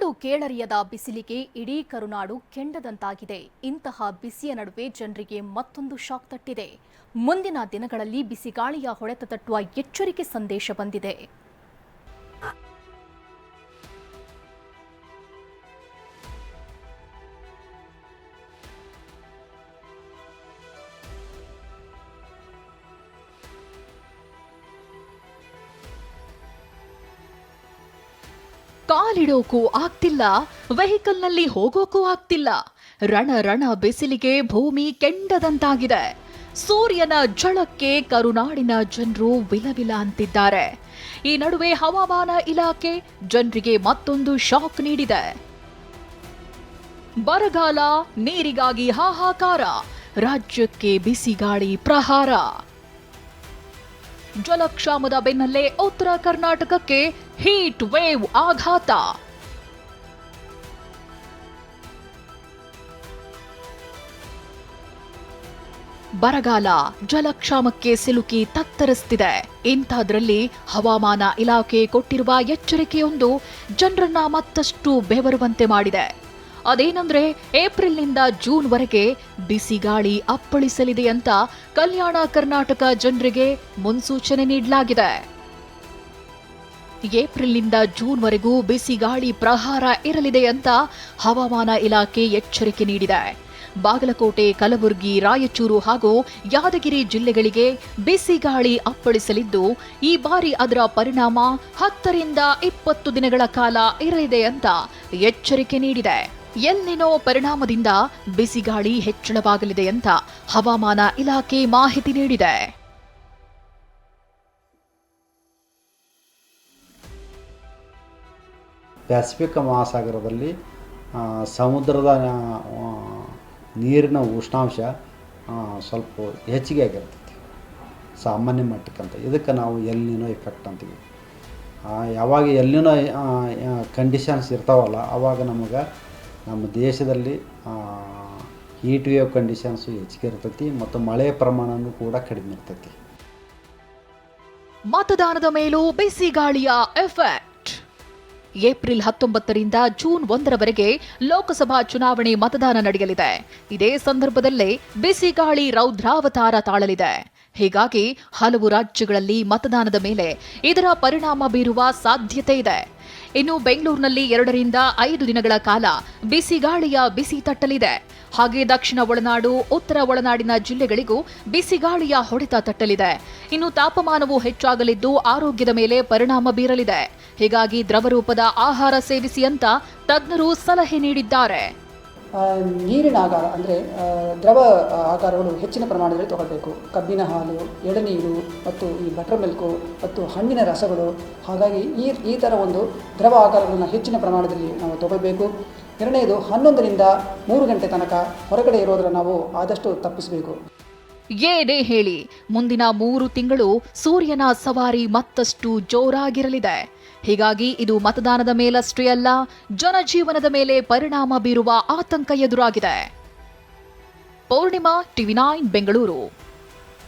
ಕಂಡು ಕೇಳರಿಯದ ಬಿಸಿಲಿಗೆ ಇಡೀ ಕರುನಾಡು ಕೆಂಡದಂತಾಗಿದೆ. ಇಂತಹ ಬಿಸಿಯ ನಡುವೆ ಜನರಿಗೆ ಮತ್ತೊಂದು ಶಾಕ್ ತಟ್ಟಿದೆ. ಮುಂದಿನ ದಿನಗಳಲ್ಲಿ ಬಿಸಿಗಾಳಿಯ ಹೊಡೆತ ತಟ್ಟುವ ಎಚ್ಚರಿಕೆ ಸಂದೇಶ ಬಂದಿದೆ. ಕಾಲಿಡೋಕೂ ಆಗ್ತಿಲ್ಲ, ವೆಹಿಕಲ್ನಲ್ಲಿ ಹೋಗೋಕೂ ಆಗ್ತಿಲ್ಲ. ರಣ ರಣ ಬಿಸಿಲಿಗೆ ಭೂಮಿ ಕೆಂಡದಂತಾಗಿದೆ. ಸೂರ್ಯನ ಝಳಕ್ಕೆ ಕರುನಾಡಿನ ಜನರು ವಿಲವಿಲ ಅಂತಿದ್ದಾರೆ. ಈ ನಡುವೆ ಹವಾಮಾನ ಇಲಾಖೆ ಜನರಿಗೆ ಮತ್ತೊಂದು ಶಾಕ್ ನೀಡಿದೆ. ಬರಗಾಲ ನೀರಿಗಾಗಿ ಹಾಹಾಕಾರ, ರಾಜ್ಯಕ್ಕೆ ಬಿಸಿಗಾಳಿ ಪ್ರಹಾರ. ಜಲಕ್ಷಾಮದ ಬೆನ್ನಲ್ಲೇ ಉತ್ತರ ಕರ್ನಾಟಕಕ್ಕೆ ಹೀಟ್ ವೇವ್ ಆಘಾತ. ಬರಗಾಲ ಜಲಕ್ಷಾಮಕ್ಕೆ ಸಿಲುಕಿ ತತ್ತರಿಸ್ತಿದೆ. ಇಂಥದ್ರಲ್ಲಿ ಹವಾಮಾನ ಇಲಾಖೆ ಕೊಟ್ಟಿರುವ ಎಚ್ಚರಿಕೆಯೊಂದು ಜನರನ್ನ ಮತ್ತಷ್ಟು ಬೆವರುವಂತೆ ಮಾಡಿದೆ. ಅದೇನಂದ್ರೆ, ಏಪ್ರಿಲ್ನಿಂದ ಜೂನ್ವರೆಗೆ ಬಿಸಿಗಾಳಿ ಅಪ್ಪಳಿಸಲಿದೆ ಅಂತ ಕಲ್ಯಾಣ ಕರ್ನಾಟಕ ಜನರಿಗೆ ಮುನ್ಸೂಚನೆ ನೀಡಲಾಗಿದೆ. ಏಪ್ರಿಲ್ನಿಂದ ಜೂನ್ವರೆಗೂ ಬಿಸಿಗಾಳಿ ಪ್ರಹಾರ ಇರಲಿದೆ ಅಂತ ಹವಾಮಾನ ಇಲಾಖೆ ಎಚ್ಚರಿಕೆ ನೀಡಿದೆ. ಬಾಗಲಕೋಟೆ, ಕಲಬುರಗಿ, ರಾಯಚೂರು ಹಾಗೂ ಯಾದಗಿರಿ ಜಿಲ್ಲೆಗಳಿಗೆ ಬಿಸಿಗಾಳಿ ಅಪ್ಪಳಿಸಲಿದ್ದು, ಈ ಬಾರಿ ಅದರ ಪರಿಣಾಮ ಹತ್ತರಿಂದ ಇಪ್ಪತ್ತು ದಿನಗಳ ಕಾಲ ಇರಲಿದೆ ಅಂತ ಎಚ್ಚರಿಕೆ ನೀಡಿದೆ. ಎಲ್ಲಿನೋ ಪರಿಣಾಮದಿಂದ ಬಿಸಿಗಾಳಿ ಹೆಚ್ಚಳವಾಗಲಿದೆ ಅಂತ ಹವಾಮಾನ ಇಲಾಖೆ ಮಾಹಿತಿ ನೀಡಿದೆ. ಪ್ಯಾಸಿಫಿಕ್ ಮಹಾಸಾಗರದಲ್ಲಿ ಸಮುದ್ರದ ನೀರಿನ ಉಷ್ಣಾಂಶ ಸ್ವಲ್ಪ ಹೆಚ್ಚಿಗೆ ಆಗಿರ್ತೈತಿ. ಸಾಮಾನ್ಯ ಮಟ್ಟಕ್ಕಂತ. ಇದಕ್ಕೆ ನಾವು ಎಲ್ಲಿನೋ ಎಫೆಕ್ಟ್ ಅಂತೀವಿ. ಯಾವಾಗ ಎಲ್ಲಿನೋ ಕಂಡೀಷನ್ಸ್ ಇರ್ತಾವಲ್ಲ ಆವಾಗ ನಮಗೆ ನಮ್ಮ ದೇಶದಲ್ಲಿ ಹೀಟ್ ವೇವ್ ಕಂಡೀಷನ್ಸು ಹೆಚ್ಚಿಗೆ ಇರ್ತೈತಿ ಮತ್ತು ಮಳೆ ಪ್ರಮಾಣನೂ ಕೂಡ ಕಡಿಮೆ ಇರ್ತೈತಿ. ಮತದಾನದ ಮೇಲೂ ಬಿಸಿಗಾಳಿಯ ಎಫೆಕ್ಟ್ ಏಪ್ರಿಲ್ ಹತ್ತೊಂಬತ್ತರಿಂದ ಜೂನ್ ಒಂದರವರೆಗೆ ಲೋಕಸಭಾ ಚುನಾವಣೆ ಮತದಾನ ನಡೆಯಲಿದೆ. ಇದೇ ಸಂದರ್ಭದಲ್ಲೇ ಬಿಸಿಗಾಳಿ ರೌದ್ರಾವತಾರ ತಾಳಲಿದೆ. ಹೀಗಾಗಿ ಹಲವು ರಾಜ್ಯಗಳಲ್ಲಿ ಮತದಾನದ ಮೇಲೆ ಇದರ ಪರಿಣಾಮ ಬೀರುವ ಸಾಧ್ಯತೆ ಇದೆ. ಇನ್ನು ಬೆಂಗಳೂರಿನಲ್ಲಿ ಎರಡರಿಂದ ಐದು ದಿನಗಳ ಕಾಲ ಬಿಸಿಗಾಳಿಯ ಬಿಸಿ ತಟ್ಟಲಿದೆ. ಹಾಗೆ ದಕ್ಷಿಣ ಒಳನಾಡು, ಉತ್ತರ ಒಳನಾಡಿನ ಜಿಲ್ಲೆಗಳಿಗೂ ಬಿಸಿಗಾಳಿಯ ಹೊಡೆತ ತಟ್ಟಲಿದೆ. ಇನ್ನು ತಾಪಮಾನವು ಹೆಚ್ಚಾಗಲಿದ್ದು ಆರೋಗ್ಯದ ಮೇಲೆ ಪರಿಣಾಮ ಬೀರಲಿದೆ. ಹೀಗಾಗಿ ದ್ರವರೂಪದ ಆಹಾರ ಸೇವಿಸಿ ಅಂತ ತಜ್ಞರು ಸಲಹೆ ನೀಡಿದ್ದಾರೆ. ನೀರಿನ ಆಕಾರ ಅಂದರೆ ದ್ರವ ಆಕಾರಗಳು ಹೆಚ್ಚಿನ ಪ್ರಮಾಣದಲ್ಲಿ ತಗೊಳ್ಬೇಕು. ಕಬ್ಬಿನ ಹಾಲು, ಎಳನೀರು ಮತ್ತು ಈ ಬಟರ್ ಮಿಲ್ಕು ಮತ್ತು ಹಣ್ಣಿನ ರಸಗಳು. ಹಾಗಾಗಿ ಈ ಈ ಥರ ಒಂದು ದ್ರವ ಆಕಾರಗಳನ್ನು ಹೆಚ್ಚಿನ ಪ್ರಮಾಣದಲ್ಲಿ ನಾವು ತಗೊಳ್ಬೇಕು. ಎರಡನೇದು ಹನ್ನೊಂದರಿಂದ ಮೂರು ಗಂಟೆ ತನಕ ಹೊರಗಡೆ ಇರೋದನ್ನು ನಾವು ಆದಷ್ಟು ತಪ್ಪಿಸಬೇಕು. ಏನೇ ಹೇಳಿ, ಮುಂದಿನ ಮೂರು ತಿಂಗಳು ಸೂರ್ಯನ ಸವಾರಿ ಮತ್ತಷ್ಟು ಜೋರಾಗಿರಲಿದೆ. ಹೀಗಾಗಿ ಇದು ಮತದಾನದ ಮೇಲಷ್ಟೇ ಅಲ್ಲ, ಜನಜೀವನದ ಮೇಲೆ ಪರಿಣಾಮ ಬೀರುವ ಆತಂಕ ಎದುರಾಗಿದೆ. Purnima TV nine, Bengaluru.